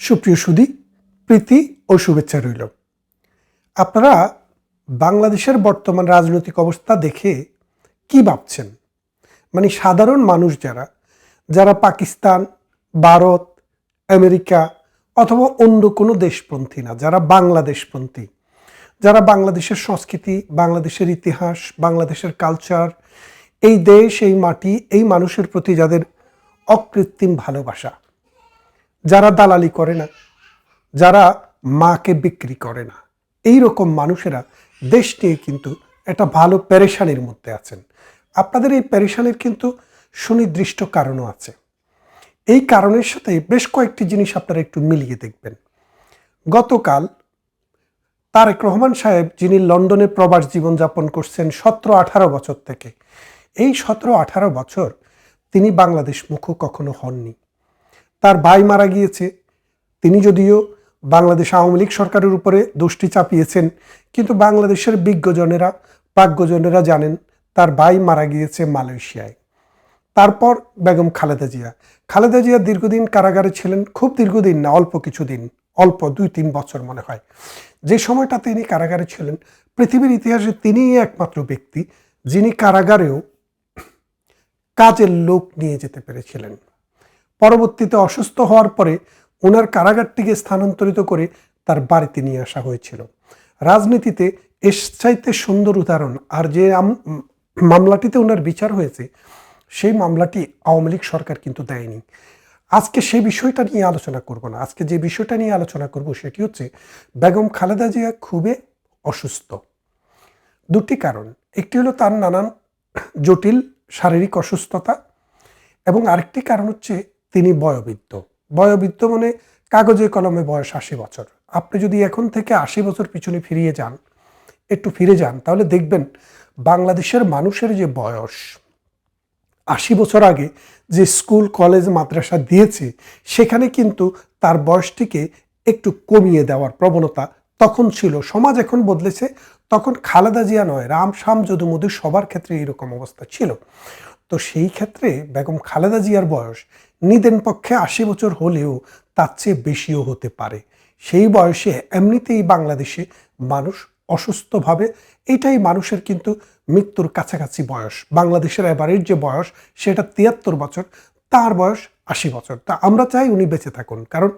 সুপ্রিয় সুদী প্রীতি ও শুভেচ্ছা রইল। আপনারা বাংলাদেশের বর্তমান রাজনৈতিক অবস্থা দেখে কি ভাবছেন? মানে সাধারণ মানুষ যারা যারা পাকিস্তান, ভারত, আমেরিকা অথবা অন্য কোনো দেশপন্থী না, যারা বাংলাদেশপন্থী, যারা বাংলাদেশের সংস্কৃতি, বাংলাদেশের ইতিহাস, বাংলাদেশের কালচার এই দেশ, এই মাটি, এই মানুষের প্রতি যাদের অকৃত্রিম ভালোবাসা যারা দালালি করে না, যারা মাকে বিক্রি করে না এই রকম মানুষেরা দেশ নিয়ে কিন্তু একটা ভালো পেরেশানির মধ্যে আছেন। আপনাদের এই পেরেশানির কিন্তু সুনির্দিষ্ট কারণও আছে। এই কারণের সাথে বেশ কয়েকটি জিনিস আপনারা একটু মিলিয়ে দেখবেন। গতকাল তারেক রহমান সাহেব, যিনি লন্ডনে প্রবাস জীবনযাপন করছেন সতেরো আঠারো বছর থেকে, এই সতেরো আঠারো বছর তিনি বাংলাদেশ মুখ কখনো হননি। তার ভাই মারা গিয়েছে। তিনি যদিও বাংলাদেশ আওয়ামী লীগ সরকারের উপরে দোষটি চাপিয়েছেন, কিন্তু বাংলাদেশের বিজ্ঞজনেরা প্রাজ্ঞজনেরা জানেন তার ভাই মারা গিয়েছে মালয়েশিয়ায়। তারপর বেগম খালেদা জিয়া। খালেদা জিয়া দীর্ঘদিন কারাগারে ছিলেন, খুব দীর্ঘদিন না, অল্প কিছুদিন, অল্প দুই তিন বছর মনে হয়। যে সময়টা তিনি কারাগারে ছিলেন, পৃথিবীর ইতিহাসে তিনিই একমাত্র ব্যক্তি যিনি কারাগারেও কাজের লোক নিয়ে যেতে পেরেছিলেন। পরবর্তীতে অসুস্থ হওয়ার পরে ওনার কারাগারটিকে স্থানান্তরিত করে তার বাড়িতে নিয়ে আসা হয়েছিল। রাজনীতিতে এর চাইতে সুন্দর উদাহরণ আর যে মামলাটিতে ওনার বিচার হয়েছে, সেই মামলাটি আওয়ামী লীগ সরকার কিন্তু দেয়নি। আজকে সেই বিষয়টা নিয়ে আলোচনা করব না। আজকে যে বিষয়টা নিয়ে আলোচনা করব সেটি হচ্ছে বেগম খালেদা জিয়া খুবই অসুস্থ। দুটি কারণ। একটি হলো তার নানান জটিল শারীরিক অসুস্থতা এবং আরেকটি কারণ হচ্ছে তিনি বয়োবৃদ্ধ। বয়োবৃদ্ধ মানে কাগজে কলমে বয়স আশি বছর। আপনি যদি এখন থেকে আশি বছর পিছনে ফিরিয়ে যান, একটু ফিরে যান, তাহলে দেখবেন বাংলাদেশের মানুষের যে বয়স, আশি বছর আগে যে স্কুল, কলেজ, মাদ্রাসা দিয়েছে, সেখানে কিন্তু তার বয়সটিকে একটু কমিয়ে দেওয়ার প্রবণতা তখন ছিল। সমাজ এখন বদলেছে, তখন খালেদা জিয়া নয়, রাম শাম যদু মধু সবার ক্ষেত্রে এরকম অবস্থা ছিল। তো সেই ক্ষেত্রে বেগম খালেদা জিয়ার বয়স নিদেন পক্ষে আশি বছর হলেও তার চেয়ে বেশিও হতে পারে। সেই বয়সে এমনিতেই বাংলাদেশে মানুষ অসুস্থভাবে এটাই মানুষের কিন্তু মৃত্যুর কাছাকাছি বয়স। বাংলাদেশের এবারের যে বয়স, সেটা তিয়াত্তর বছর, তার বয়স আশি বছর। তা আমরা চাই উনি বেঁচে থাকুন। কারণ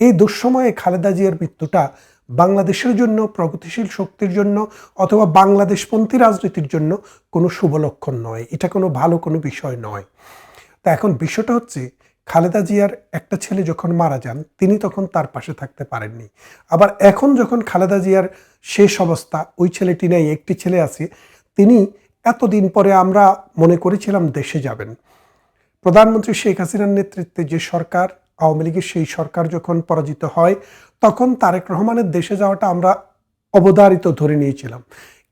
এই দুঃসময়ে খালেদা জিয়ার মৃত্যুটা বাংলাদেশের জন্য, প্রগতিশীল শক্তির জন্য অথবা বাংলাদেশপন্থী রাজনীতির জন্য কোনো শুভ লক্ষণ নয়। এটা কোনো ভালো কোনো বিষয় নয়। তা এখন বিষয়টা হচ্ছে, খালেদা জিয়ার একটা ছেলে যখন মারা যান, তিনি তখন তার পাশে থাকতে পারেননি। আবার এখন যখন খালেদা জিয়ার শেষ অবস্থা, ওই ছেলেটি নেই, একটি ছেলে আছে, তিনি এতদিন পরে আমরা মনে করেছিলাম দেশে যাবেন। প্রধানমন্ত্রী শেখ হাসিনার নেতৃত্বে যে সরকার, আওয়ামী লীগের সেই সরকার যখন পরাজিত হয় তখন তারেক রহমানের দেশে যাওয়াটা আমরা অবধারিত ধরে নিয়েছিলাম।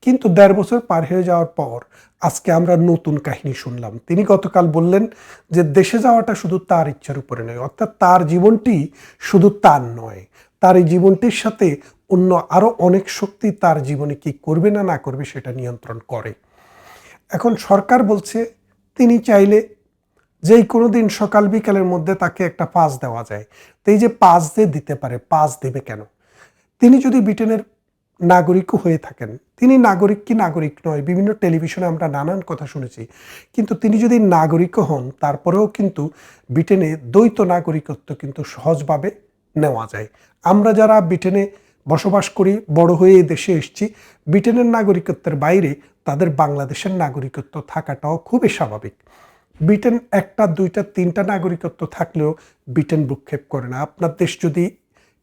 কিন্তু দেড় বছর পার হয়ে যাওয়ার পর আজকে আমরা নতুন কাহিনী শুনলাম। তিনি গতকাল বললেন যে দেশে যাওয়াটা শুধু তার ইচ্ছার উপরে নয়, অর্থাৎ তার জীবনটি শুধু তার নয়। তার এই জীবনটির সাথে অন্য আরও অনেক শক্তি তার জীবনে কি করবে না না করবে সেটা নিয়ন্ত্রণ করে। এখন সরকার বলছে, তিনি চাইলে যেই কোনো দিন সকাল বিকালের মধ্যে তাকে একটা পাস দেওয়া যায়। তো এই যে পাস যে দিতে পারে, পাস দেবে কেন? তিনি যদি ব্রিটেনের নাগরিকও হয়ে থাকেন, তিনি নাগরিক কি নাগরিক নয়, বিভিন্ন টেলিভিশনে আমরা নানান কথা শুনেছি, কিন্তু তিনি যদি নাগরিকও হন, তারপরেও কিন্তু ব্রিটেনে দ্বৈত নাগরিকত্ব কিন্তু সহজভাবে নেওয়া যায়। আমরা যারা ব্রিটেনে বসবাস করি, বড় হয়ে এই দেশে এসেছি, ব্রিটেনের নাগরিকত্বের বাইরে তাদের বাংলাদেশের নাগরিকত্ব থাকাটাও খুবই স্বাভাবিক। ব্রিটেন একটা, দুইটা, তিনটা নাগরিকত্ব থাকলেও ব্রিটেন ভূক্ষেপ করে না। আপনার দেশ যদি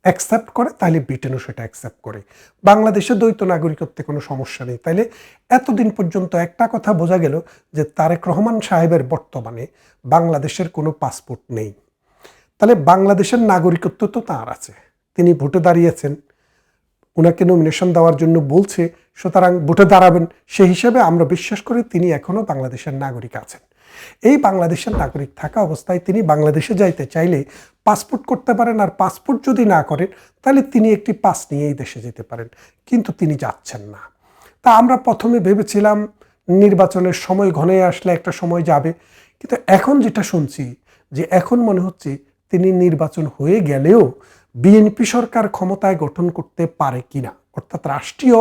অ্যাকসেপ্ট করে, তাহলে ব্রিটেনও সেটা অ্যাকসেপ্ট করে। বাংলাদেশে দ্বৈত নাগরিকত্বে কোনো সমস্যা নেই। তাইলে এতদিন পর্যন্ত একটা কথা বোঝা গেল যে তারেক রহমান সাহেবের বর্তমানে বাংলাদেশের কোনো পাসপোর্ট নেই। তাহলে বাংলাদেশের নাগরিকত্ব তো তাঁর আছে। তিনি ভোটে দাঁড়িয়েছেন। ওনাকে নমিনেশন দেওয়ার জন্য বলছে, সুতরাং ভোটে দাঁড়াবেন। সেই হিসেবে আমরা বিশ্বাস করি তিনি এখনও বাংলাদেশের নাগরিক আছেন। এই বাংলাদেশের নাগরিক থাকা অবস্থায় তিনি বাংলাদেশে যাইতে চাইলে পাসপোর্ট করতে পারেন আর পাসপোর্ট যদি না করেন, তাহলে তিনি একটি পাস নিয়েই দেশে যেতে পারেন। কিন্তু তিনি যাচ্ছেন না। তা আমরা প্রথমে ভেবেছিলাম নির্বাচনের সময় ঘনে আসলে একটা সময় যাবে। কিন্তু এখন যেটা শুনছি, যে এখন মনে হচ্ছে তিনি নির্বাচন হয়ে গেলেও বিএনপি সরকার ক্ষমতায় গঠন করতে পারে কিনা, অর্থাৎ রাষ্ট্রীয়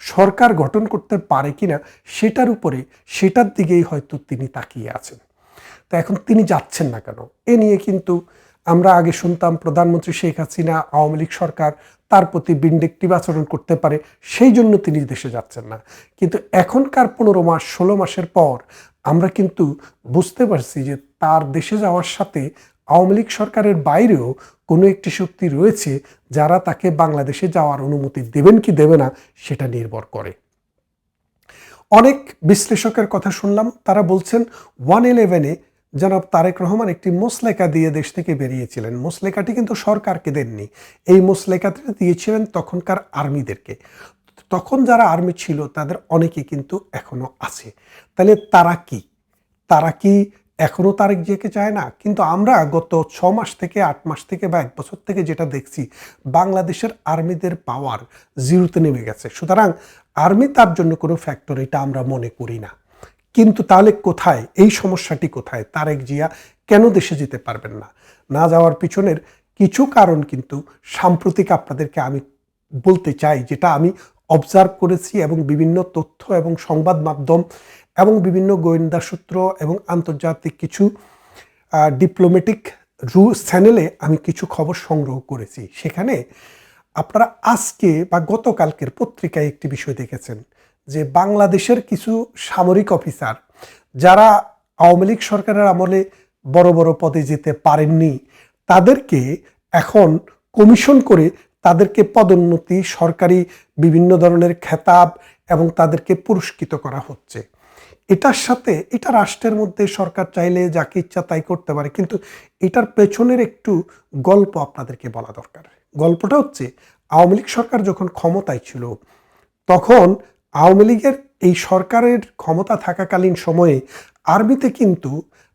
সরকার গঠন করতে পারে কিনা সেটার উপরে সেটার দিকেই হয়তো তিনি তাকিয়ে আছেন। তো এখন তিনি যাচ্ছেন না কেন? এ নিয়ে কিন্তু আমরা আগে শুনতাম প্রধানমন্ত্রী শেখ হাসিনা, আওয়ামী লীগ সরকার তার প্রতি বিন্ডেক্টিভ আচরণ করতে পারে, সেই জন্য তিনি দেশে যাচ্ছেন না। কিন্তু এখনকার পনেরো মাস, ষোলো মাসের পর আমরা কিন্তু বুঝতে পারছি যে তার দেশে যাওয়ার সাথে আওয়ামী লীগ সরকারের বাইরেও কোনো একটি শক্তি রয়েছে যারা তাকে বাংলাদেশে যাওয়ার অনুমতি দেবেন কি দেবে না সেটা নির্ভর করে। অনেক বিশ্লেষকের কথা শুনলাম, তারা বলছেন ওয়ান ইলেভেনে জনাব তারেক রহমান একটি মোসলেকা দিয়ে দেশ থেকে বেরিয়েছিলেন। মোসলেকাটি কিন্তু সরকারকে দেননি। এই মোসলেকাটি দিয়েছিলেন তখনকার আর্মিদেরকে। তখন যারা আর্মি ছিল তাদের অনেকে কিন্তু এখনও আছে। তাহলে তারা কি? তারা কি এখনও তারেক জিয়াকে চায় না, কিন্তু আমরা গত ছ মাস থেকে, আট মাস থেকে বা এক বছর থেকে যেটা দেখছি, বাংলাদেশের আর্মিদের পাওয়ার জিরোতে নেমে গেছে। সুতরাং আর্মি তার জন্য কোনো ফ্যাক্টর এটা আমরা মনে করি না। কিন্তু তাহলে কোথায়, এই সমস্যাটি কোথায়? তারেক জিয়া কেন দেশে যেতে পারবেন না? না যাওয়ার পিছনের কিছু কারণ কিন্তু সাম্প্রতিক আপনাদেরকে আমি বলতে চাই, যেটা আমি অবজার্ভ করেছি এবং বিভিন্ন তথ্য এবং সংবাদ মাধ্যম এবং বিভিন্ন গোয়েন্দা সূত্র এবং আন্তর্জাতিক কিছু ডিপ্লোম্যাটিক রু চ্যানেলে আমি কিছু খবর সংগ্রহ করেছি। সেখানে আপনারা আজকে বা গতকালকের পত্রিকায় একটি বিষয় দেখেছেন যে বাংলাদেশের কিছু সামরিক অফিসার যারা আওয়ামী লীগ সরকারের আমলে বড় বড় পদে যেতে পারেননি, তাদেরকে এখন কমিশন করে তাদেরকে পদোন্নতি, সরকারি বিভিন্ন ধরনের খেতাব এবং তাদেরকে পুরস্কৃত করা হচ্ছে। এটার সাথে এটা রাষ্ট্রের মধ্যে সরকার চাইলে যাকে ইচ্ছা তাই করতে পারে। কিন্তু এটার পেছনের একটু গল্প আপনাদেরকে বলা দরকার। গল্পটা হচ্ছে, আওয়ামী লীগ সরকার যখন ক্ষমতায় ছিল, তখন আওয়ামী লীগের এই সরকারের ক্ষমতা থাকাকালীন সময়ে আর্মিতে কিন্তু,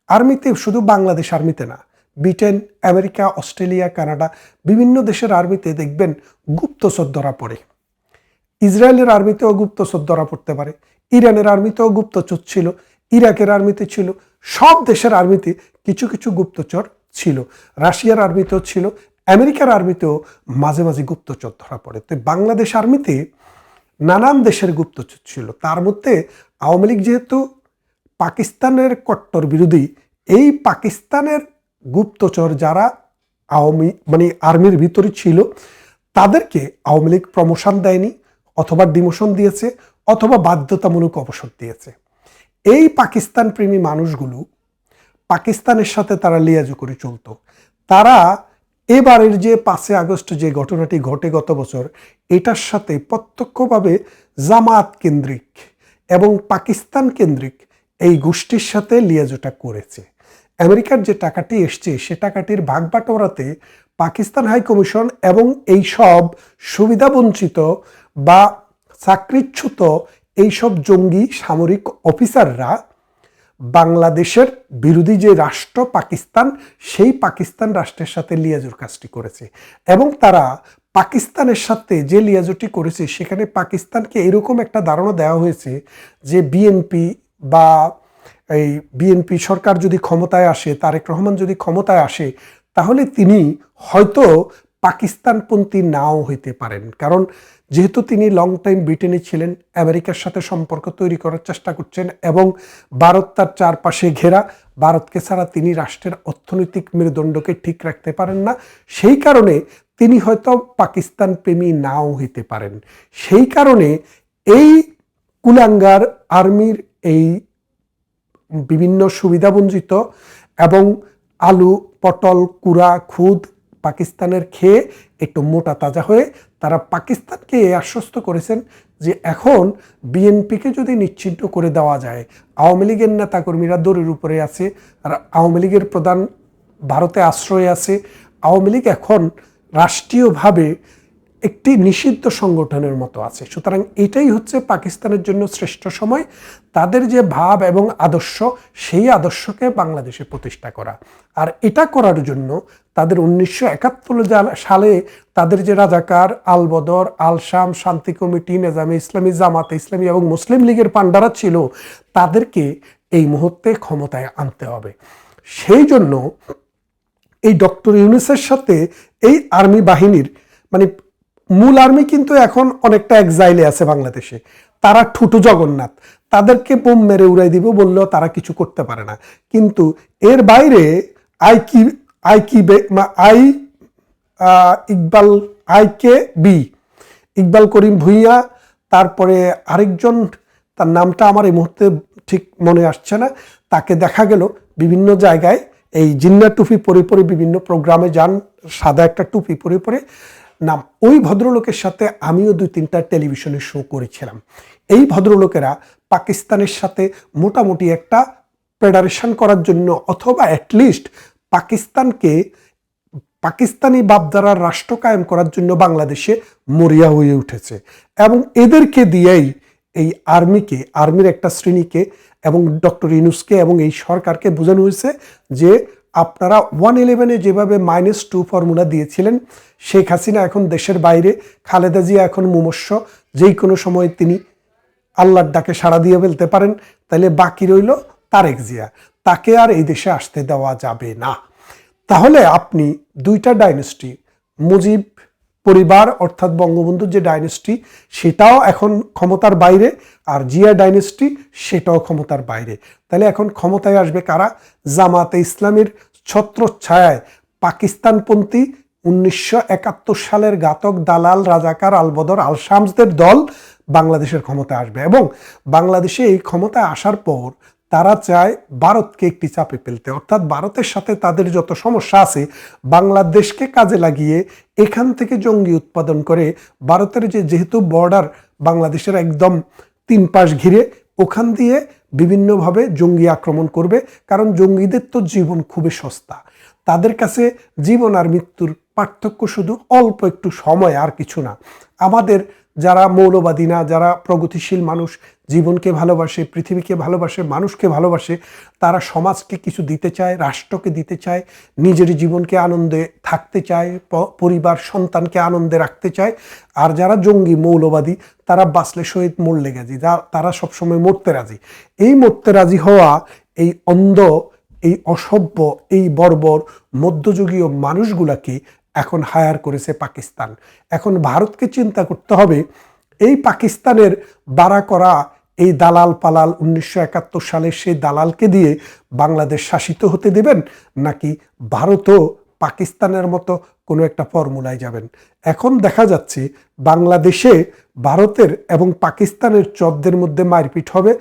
আর্মিতে শুধু বাংলাদেশ আর্মিতে না, ব্রিটেন, আমেরিকা, অস্ট্রেলিয়া, কানাডা, বিভিন্ন দেশের আর্মিতে দেখবেন গুপ্তচর ধরা পড়ে। ইসরায়েলের আর্মিতেও গুপ্তচর ধরা পড়তে পারে। ইরানের আর্মিতেও গুপ্তচর ছিল, ইরাকের আর্মিতে ছিল, সব দেশের আর্মিতে কিছু কিছু গুপ্তচর ছিল। রাশিয়ার আর্মিতেও ছিল, আমেরিকার আর্মিতেও মাঝে মাঝে গুপ্তচর ধরা পড়ে। তো বাংলাদেশ আর্মিতে নানান দেশের গুপ্তচর ছিল। তার মধ্যে আওয়ামী লীগ যেহেতু পাকিস্তানের কট্টর বিরোধী, এই পাকিস্তানের গুপ্তচর যারা আওয়ামী মানে আর্মির ভিতরে ছিল, তাদেরকে আওয়ামী লীগ প্রমোশন দেয়নি অথবা ডিমোশন দিয়েছে অথবা বাধ্যতামূলক অবসর দিয়েছে। এই পাকিস্তান প্রেমী মানুষগুলো পাকিস্তানের সাথে তারা লিয়াজু করে চলতো। তারা এবারের যে পাঁচই আগস্ট যে ঘটনাটি ঘটে গত বছর, এটার সাথে প্রত্যক্ষভাবে জামাত কেন্দ্রিক এবং পাকিস্তান কেন্দ্রিক এই গোষ্ঠীর সাথে লিয়াজোটা করেছে। আমেরিকার যে টাকাটি এসছে, সে টাকাটির ভাগ বাটোয়ারাতে পাকিস্তান হাই কমিশন এবং এই সব সুবিধাবঞ্চিত বা চাকরিচ্যুত এইসব জঙ্গি সামরিক অফিসাররা বাংলাদেশের বিরোধী যে রাষ্ট্র পাকিস্তান, সেই পাকিস্তান রাষ্ট্রের সাথে লিয়াজুর কাজটি করেছে। এবং তারা পাকিস্তানের সাথে যে লিয়াজুটি করেছে, সেখানে পাকিস্তানকে এরকম একটা ধারণা দেওয়া হয়েছে যে বিএনপি বা এই বিএনপি সরকার যদি ক্ষমতায় আসে, তারেক রহমান যদি ক্ষমতায় আসে, তাহলে তিনি হয়তো পাকিস্তানপন্থী নাও হইতে পারেন। কারণ যেহেতু তিনি লং টাইম ব্রিটেনে ছিলেন, আমেরিকার সাথে সম্পর্ক তৈরি করার চেষ্টা করছেন এবং ভারত তার চারপাশে ঘেরা, ভারতকে ছাড়া তিনি রাষ্ট্রের অর্থনৈতিক মেরুদণ্ডকে ঠিক রাখতে পারেন না। সেই কারণে তিনি হয়তো পাকিস্তান প্রেমী নাও হইতে পারেন। সেই কারণে এই কুলাঙ্গার আর্মির এই বিভিন্ন সুবিধাবঞ্চিত এবং আলু, পটল, কুড়া, খুদ পাকিস্তানের খেয়ে একটু মোটা তাজা হয়ে তারা পাকিস্তানকে আশ্বস্ত করেছেন যে এখন বিএনপিকে যদি নিশ্চিন্ত করে দেওয়া যায়, আওয়ামী লীগের নেতাকর্মীরা দৌড়ের উপরে আছে, আর আওয়ামী লীগের প্রধান ভারতে আশ্রয় আছে, আওয়ামী লীগ এখন রাষ্ট্রীয়ভাবে একটি নিষিদ্ধ সংগঠনের মতো আছে। সুতরাং এটাই হচ্ছে পাকিস্তানের জন্য শ্রেষ্ঠ সময়। তাদের যে ভাব এবং আদর্শ, সেই আদর্শকে বাংলাদেশে প্রতিষ্ঠা করা। আর এটা করার জন্য তাদের উনিশশো একাত্তর সালে তাদের যে রাজাকার আল বদর, আল শাম, শান্তি কমিটি, নেজামে ইসলামী জামাতে, ইসলামী এবং মুসলিম লীগের পান্ডারা ছিল, তাদেরকে এই মুহূর্তে ক্ষমতায় আনতে হবে। সেই জন্য এই ডক্টর ইউনুসের সাথে এই আর্মি বাহিনীর মানে মূল আর্মি কিন্তু এখন অনেকটা এক্সাইলে আছে বাংলাদেশে। তারা ঠুটু জগন্নাথ। তাদেরকে বোম মেরে উড়াই দিব বললেও তারা কিছু করতে পারে না। কিন্তু এর বাইরে আই কি আই কি I Iqbal I K B, Iqbal Karim Bhuiyan, তারপরে আরেকজন, তার নামটা আমার এই মুহূর্তে ঠিক মনে আসছে না। তাকে দেখা গেল বিভিন্ন জায়গায়। এই জিন্না টুপি পরে পরে বিভিন্ন প্রোগ্রামে যান, সাদা একটা টুপি পরে পরে। নাম, ওই ভদ্রলোকের সাথে আমিও দুই তিনটা টেলিভিশনে শো করেছিলাম। এই ভদ্রলোকেরা পাকিস্তানের সাথে মোটামুটি একটা ফেডারেশন করার জন্য অথবা অ্যাটলিস্ট পাকিস্তানকে, পাকিস্তানি বাপদারার রাষ্ট্র কায়েম করার জন্য বাংলাদেশে মরিয়া হয়ে উঠেছে। এবং এদেরকে দিয়েই এই আর্মিকে, আর্মির একটা শ্রেণীকে এবং ডক্টর ইনুসকে এবং এই সরকারকে বোঝানো হয়েছে যে আপনারা ওয়ান ইলেভেনে যেভাবে মাইনাস টু ফর্মুলা দিয়েছিলেন, শেখ হাসিনা এখন দেশের বাইরে, খালেদা জিয়া এখন মুমস্য যেই কোনো সময় তিনি আল্লাহর ডাকে সাড়া দিয়ে ফেলতে পারেন, তাহলে বাকি রইল তারেক জিয়া। তাকে আর এই দেশে আসতে দেওয়া যাবে না। তাহলে আপনি দুইটা ডাইনেস্টি মুজিব পরিবার অর্থাৎ বঙ্গবন্ধুর যে ডাইনেস্টি, সেটাও এখন ক্ষমতার বাইরে আর জিয়া ডাইনেস্টি, সেটাও ক্ষমতার বাইরে। তাহলে এখন ক্ষমতায় আসবে কারা? জামাতে ইসলামের ছত্রছায়ায় পাকিস্তানপন্থী উনিশশো একাত্তর সালের ঘাতক দালাল রাজাকার আলবদর আল শামসদের দল বাংলাদেশের ক্ষমতায় আসবে এবং বাংলাদেশে এই ক্ষমতায় আসার পর তারা চায় ভারতকে একটি চাপে ফেলতে। অর্থাৎ ভারতের সাথে তাদের যত সমস্যা আছে, বাংলাদেশকে কাজে লাগিয়ে এখান থেকে জঙ্গি উৎপাদন করে ভারতের যে যেহেতু বর্ডার বাংলাদেশের একদম তিন পাশ ঘিরে, ওখান দিয়ে বিভিন্নভাবে জঙ্গি আক্রমণ করবে। কারণ জঙ্গিদের তো জীবন খুবই সস্তা। তাদের কাছে জীবন আর মৃত্যুর পার্থক্য শুধু অল্প একটু সময় আর কিছু না। আমাদের যারা মৌলবাদী না, যারা প্রগতিশীল মানুষ, জীবনকে ভালোবাসে, পৃথিবীকে ভালোবাসে, মানুষকে ভালোবাসে, তারা সমাজকে কিছু দিতে চায়, রাষ্ট্রকে দিতে চায়, নিজের জীবনকে আনন্দে থাকতে চায় পরিবার, সন্তানকে আনন্দে রাখতে চায়। আর যারা জঙ্গি, মৌলবাদী, তারা বাঁচলে শহীদ, মরলে যা- তারা সবসময় মরতে রাজি। এই মরতে রাজি হওয়া এই অন্ধ, এই অসভ্য, এই বর্বর মধ্যযুগীয় মানুষগুলাকে এখন হায়ার করেছে পাকিস্তান। এখন ভারতকে চিন্তা করতে হবে, এই পাকিস্তানের বাড়া করা এই দালাল পালাল উনিশশো একাত্তর সালের সেই দালালকে দিয়ে বাংলাদেশ শাসিত হতে দেবেন, নাকি ভারতও পাকিস্তানের মতো কোনো একটা ফর্মুলায় যাবেন? এখন দেখা যাচ্ছে বাংলাদেশে ভারতের এবং পাকিস্তানের চবদের মধ্যে মারপিট হবে,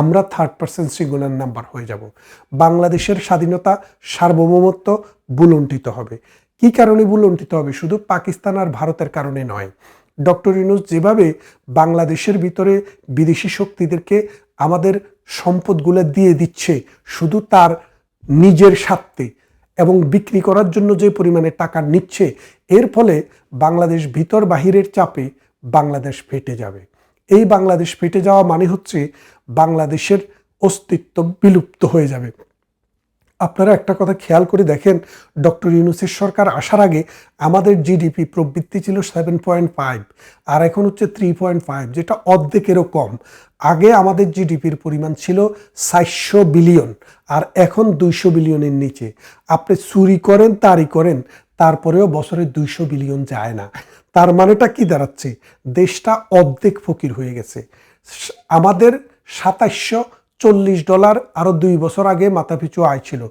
আমরা থার্ড পার্সেন্ট সিঙ্গুলার নাম্বার হয়ে যাব। বাংলাদেশের স্বাধীনতা সার্বভৌমত্ব বুলুণ্ঠিত হবে। কি কারণে বুলুণ্ঠিত হবে? শুধু পাকিস্তান আর ভারতের কারণে নয়। ডক্টর ইউনুস যেভাবে বাংলাদেশের ভিতরে বিদেশি শক্তিদেরকে আমাদের সম্পদগুলো দিয়ে দিচ্ছে, শুধু তার নিজের স্বার্থে এবং বিক্রি করার জন্য যে পরিমাণে টাকা নিচ্ছে, এর ফলে বাংলাদেশ ভিতর বাহিরের চাপে বাংলাদেশ ফেটে যাবে। এই বাংলাদেশ ফেটে যাওয়া মানে হচ্ছে বাংলাদেশের অস্তিত্ব বিলুপ্ত হয়ে যাবে। আপনারা একটা কথা খেয়াল করে দেখেন, ডক্টর ইউনুসের সরকার আসার আগে আমাদের জিডিপি প্রবৃত্তি ছিল সেভেন পয়েন্ট ফাইভ আর এখন হচ্ছে থ্রি পয়েন্ট ফাইভ যেটা অর্ধেকেরও কম। আগে আমাদের জিডিপির পরিমাণ ছিল সাতশো বিলিয়ন আর এখন দুইশো বিলিয়নের নিচে। আপনি চুরি করেন, তারই করেন, তারপরেও বছরে দুইশো বিলিয়ন যায় না। তার মানেটা কি দাঁড়াচ্ছে? দেশটা অর্ধেক ফকির হয়ে গেছে। আমাদের সাতাশশো চল্লিশ ডলার আরও দুই বছর আগে মাথাপিছু আয় ছিল।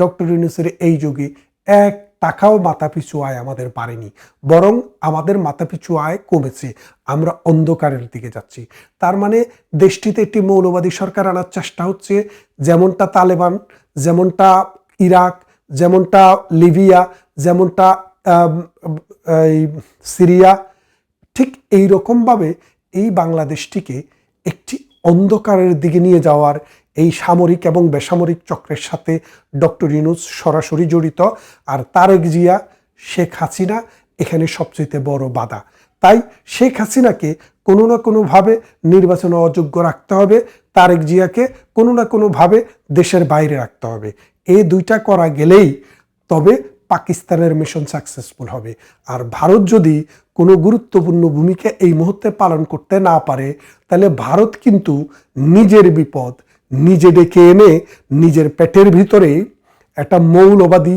ডক্টর ইউনুসের এই যুগে এক টাকাও মাথাপিছু আয় আমাদের পারেনি, বরং আমাদের মাথাপিছু আয় কমেছে। আমরা অন্ধকারের দিকে যাচ্ছি। তার মানে দেশটিতে একটি মৌলবাদী সরকার আনার চেষ্টা হচ্ছে, যেমনটা তালেবান, যেমনটা ইরাক, যেমনটা লিবিয়া, যেমনটা এই সিরিয়া, ঠিক এই রকমভাবে এই বাংলাদেশটিকে একটি অন্ধকারের দিকে নিয়ে যাওয়ার এই সামরিক এবং বেসামরিক চক্রের সাথে ডক্টর ইউনুস সরাসরি জড়িত আর তারেক জিয়া, শেখ হাসিনা এখানে সবচেয়ে বড় বাধা। তাই শেখ হাসিনাকে কোনো না কোনোভাবে নির্বাচনে অযোগ্য রাখতে হবে, তারেক জিয়াকে কোনো না কোনোভাবে দেশের বাইরে রাখতে হবে। এই দুইটা করা গেলেই তবে পাকিস্তানের মিশন সাকসেসফুল হবে। আর ভারত যদি কোনো গুরুত্বপূর্ণ ভূমিকা এই মুহূর্তে পালন করতে না পারে, তাহলে ভারত কিন্তু নিজের বিপদ, নিজে ডেকে এনে নিজের পেটের ভিতরে একটা মৌলবাদী,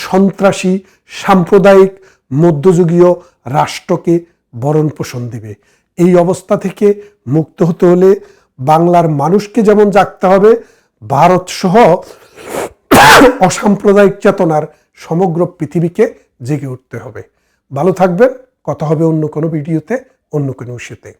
সন্ত্রাসী, সাম্প্রদায়িক, মধ্যযুগীয় রাষ্ট্রকে বরণ পোষণ দিবে। এই অবস্থা থেকে মুক্ত হতে হলে বাংলার মানুষকে যেমন জাগতে হবে ভারত সহ অসাম্প্রদায়িক চেতনার সমগ্র পৃথিবীকে জেগে উঠতে হবে। ভালো থাকবেন, কথা হবে অন্য কোনো ভিডিওতে, অন্য কোনো ইস্যুতে।